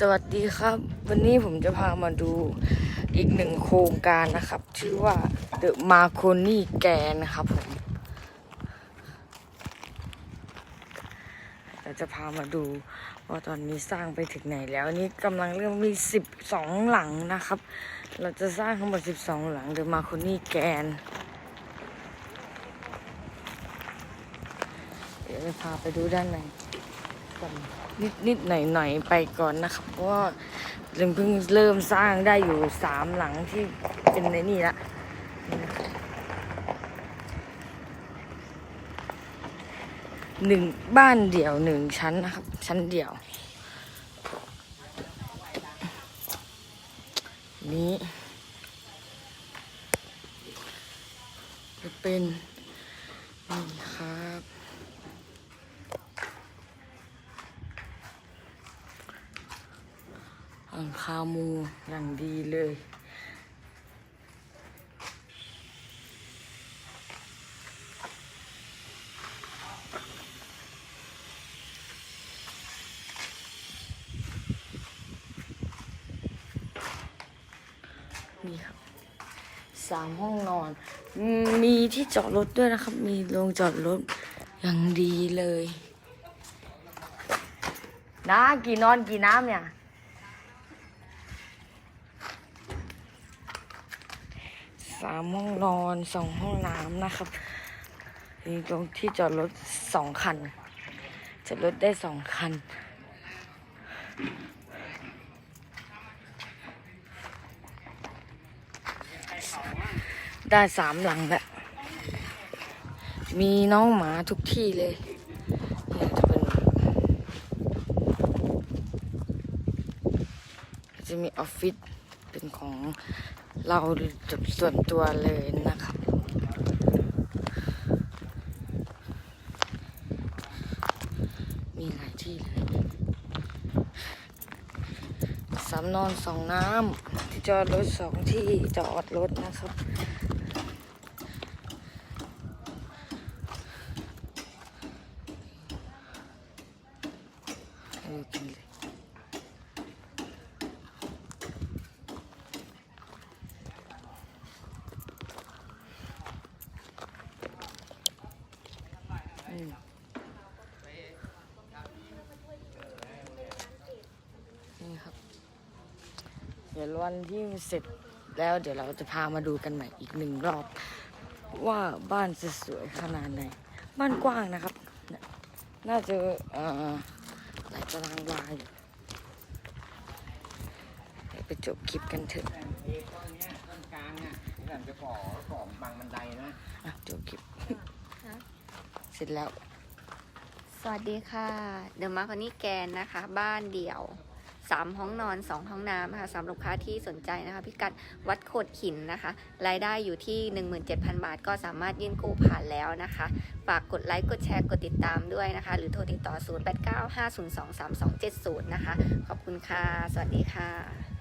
สวัสดีครับ วันนี้ผมจะพามาดูอีกหนึ่งโครงการนะครับ ชื่อว่า The Marconi g a n นะครับผมเราจะพามาดูว่าตอนนี้สร้างไปถึงไหนแล้วนี่กำลังเริ่มมี 12 หลังนะครับ เราจะสร้างทั้งหมด 12 หลัง The Marconi g a n เดี๋ยวจะพาไปดูด้านใน กันนิดนิดหน่อยหน่อยๆไปก่อนนะครับเพราะว่าเริ่มเพิ่งเริ่มสร้างได้อยู่สามหลังที่เป็นในนี่ละหนึ่งบ้านเดี่ยวหนึ่งชั้นนะครับ ชั้นเดี่ยว นี้จะเป็นนี่ครับ หลังคามูอย่างดีเลย นี่ครับสามห้องนอน มีที่จอดรถด้วยนะครับ มีโรงจอดรถอย่างดีเลย นะกี่นอนกี่น้ำเนี่ย สามห้องนอนสองห้องน้ำนะครับมีตรงที่จอดรถสองคัน จอดรถได้สองคัน ได้สามหลังแล้วมีน้องหมาทุกที่เลยจะเป็นจะมีออฟฟิศ เป็นของเราส่วนตัวเลยนะครับมีหลายที่เลยสามนอนสองน้ำที่จอดรถสองที่จอดรถนะครับดูกันเลย นี่ครับ เดี๋ยววันที่เสร็จแล้วเดี๋ยวเราจะพามาดูกันใหม่อีกหนึ่งรอบ ว่าบ้านจะสวยขนาดไหน บ้านกว้างนะครับเนี่ยน่าจะเอ่อหลายตารางวาอยู่เดี๋ยวไปจบคลิปกันเถอะต้นเนี้ยต้นกลางอะที่แบบจะก่อก่อบังบันไดนะอะจบคลิป เสร็จแล้ว สวัสดีค่ะ เดอะมาคอนี่แกนนะคะ บ้านเดี่ยว3ห้องนอน2ห้องน้ำนะคะสำหรับลูกค้าที่สนใจนะคะ พิกัดวัดโขดหินนะคะ รายได้อยู่ที่ 17,000 บาท ก็สามารถยื่นกู้ผ่านแล้วนะคะ ฝากกดไลค์ กดแชร์ กดติดตามด้วยนะคะ หรือโทรติดต่อ 0895023270 นะคะ ขอบคุณค่ะ สวัสดีค่ะ